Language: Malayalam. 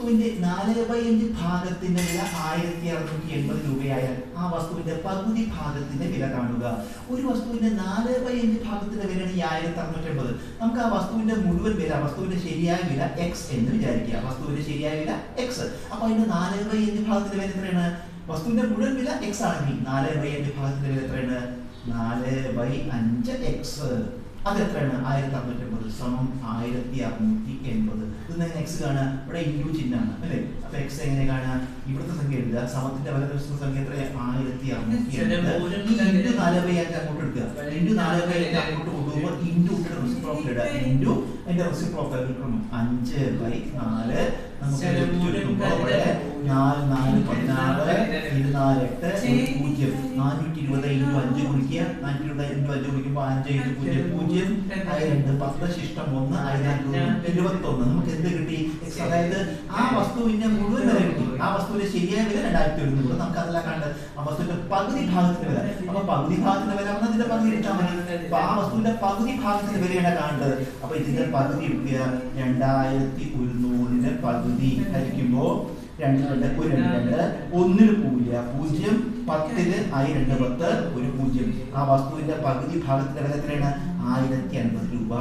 വസ്തുവിന്റെ നാല് ബൈ അഞ്ച് ഭാഗത്തിന്റെ വില ആയിരത്തി അറുന്നൂറ്റി എൺപത് രൂപയായാൽ ആ വസ്തുവിന്റെ പകുതി ഭാഗത്തിന്റെ വില കാണുക. ഒരു വസ്തുവിന്റെ നാല് ബൈ അഞ്ച് ഭാഗത്തിന്റെ വിലയാണ് ഈ ആയിരത്തി അറുന്നൂറ്റി എൺപത് നമുക്ക് ആ വസ്തുവിന്റെ മുഴുവൻ വില വസ്തുവിന്റെ ശരിയായ വില എക്സ് എന്ന് വിചാരിക്കുക. വസ്തുവിന്റെ ശരിയായ വില എക്സ് അപ്പൊ അതിന്റെ നാല് ബൈ അഞ്ച് ഭാഗത്തിന്റെ വില എത്രയാണ്? വസ്തുവിന്റെ മുഴുവൻ വില എക്സ് ആണെങ്കിൽ നാല് ബൈ അഞ്ച് ഭാഗത്തിന്റെ വില എത്രയാണ്? നാല് ബൈ അഞ്ച് എക്സ് അത് എത്രയാണ്? ആയിരത്തി അറുന്നൂറ്റി എൺപത് സമം ആയിരത്തി അറുന്നൂറ്റി എൺപത്. ഇത് എക്സ് കാണുക. ഇവിടെ ഇൻഡു ചിഹ്നമാണ് അല്ലേ? അപ്പൊ എക്സ് എങ്ങനെ കാണുക? ഇവിടുത്തെ സംഖ്യ എഴുതുക. സമത്തിന്റെ വലതുവശത്തെ സംഖ്യ എത്ര ആയിരത്തി അറുന്നൂറ്റി നാല് ബൈ അഞ്ച് അങ്ങോട്ട് എടുക്കുക. ഇൻഡു നാല് ബൈ അങ്ങോട്ട് കൊണ്ടുപോകുമ്പോൾ ഇട്ടിട്ട് റെസിപ്രോക്കൽ ഇടുക. ഇൻഡു അതിന്റെ റെസിപ്രോക്കൽ കിട്ടണം അഞ്ച് ബൈ നാല്. നമുക്ക് നാല് നാല് പതിനാറ്. ഇരുനാല് എട്ട് പൂജ്യം നാനൂറ്റി ഇരുപത് ഇന്റു അഞ്ച് കുടിക്കുക നാനൂറ്റി ഇരുപത് ഇന്റു ശിഷ്ടം ഒന്ന് അതിനകത്ത് ഇരുപത്തൊന്ന്. നമുക്ക് എന്ത് കിട്ടി? അതായത് ആ വസ്തുവിന്റെ മുഴുവൻ വില കിട്ടി. ആ വസ്തുവിന്റെ ശരിയായ വില രണ്ടായിരത്തി ഒരുന്നൂറ്. നമുക്ക് അതെല്ലാം കണ്ട് ആ വസ്തുവിന്റെ പകുതി ഭാഗത്തിന്റെ വില. അപ്പൊ പകുതി ഭാഗത്തിന്റെ വില വന്നാൽ ഇതിന്റെ പകുതി എടുത്താൽ മതി. അപ്പൊ ആ വസ്തുവിന്റെ പകുതി ഭാഗത്തിന്റെ വിലയാണ് കാണേണ്ടത്. അപ്പൊ ഇതിന്റെ പകുതി എടുക്കുക രണ്ടായിരത്തി ഒരുന്നൂറിന്റെ പകുതി ഹരിക്കുമ്പോ രണ്ട് ഒരു രണ്ട് ഒന്നിന് പൂജ്യ പൂജ്യം പത്തിൽ ആയി രണ്ട് പത്ത് ഒരു പൂജ്യം. ആ വസ്തുവിന്റെ പകുതി ഭാഗത്തിന്റെ ഘടകത്തിലാണ് ആയിരത്തി അൻപത് രൂപ.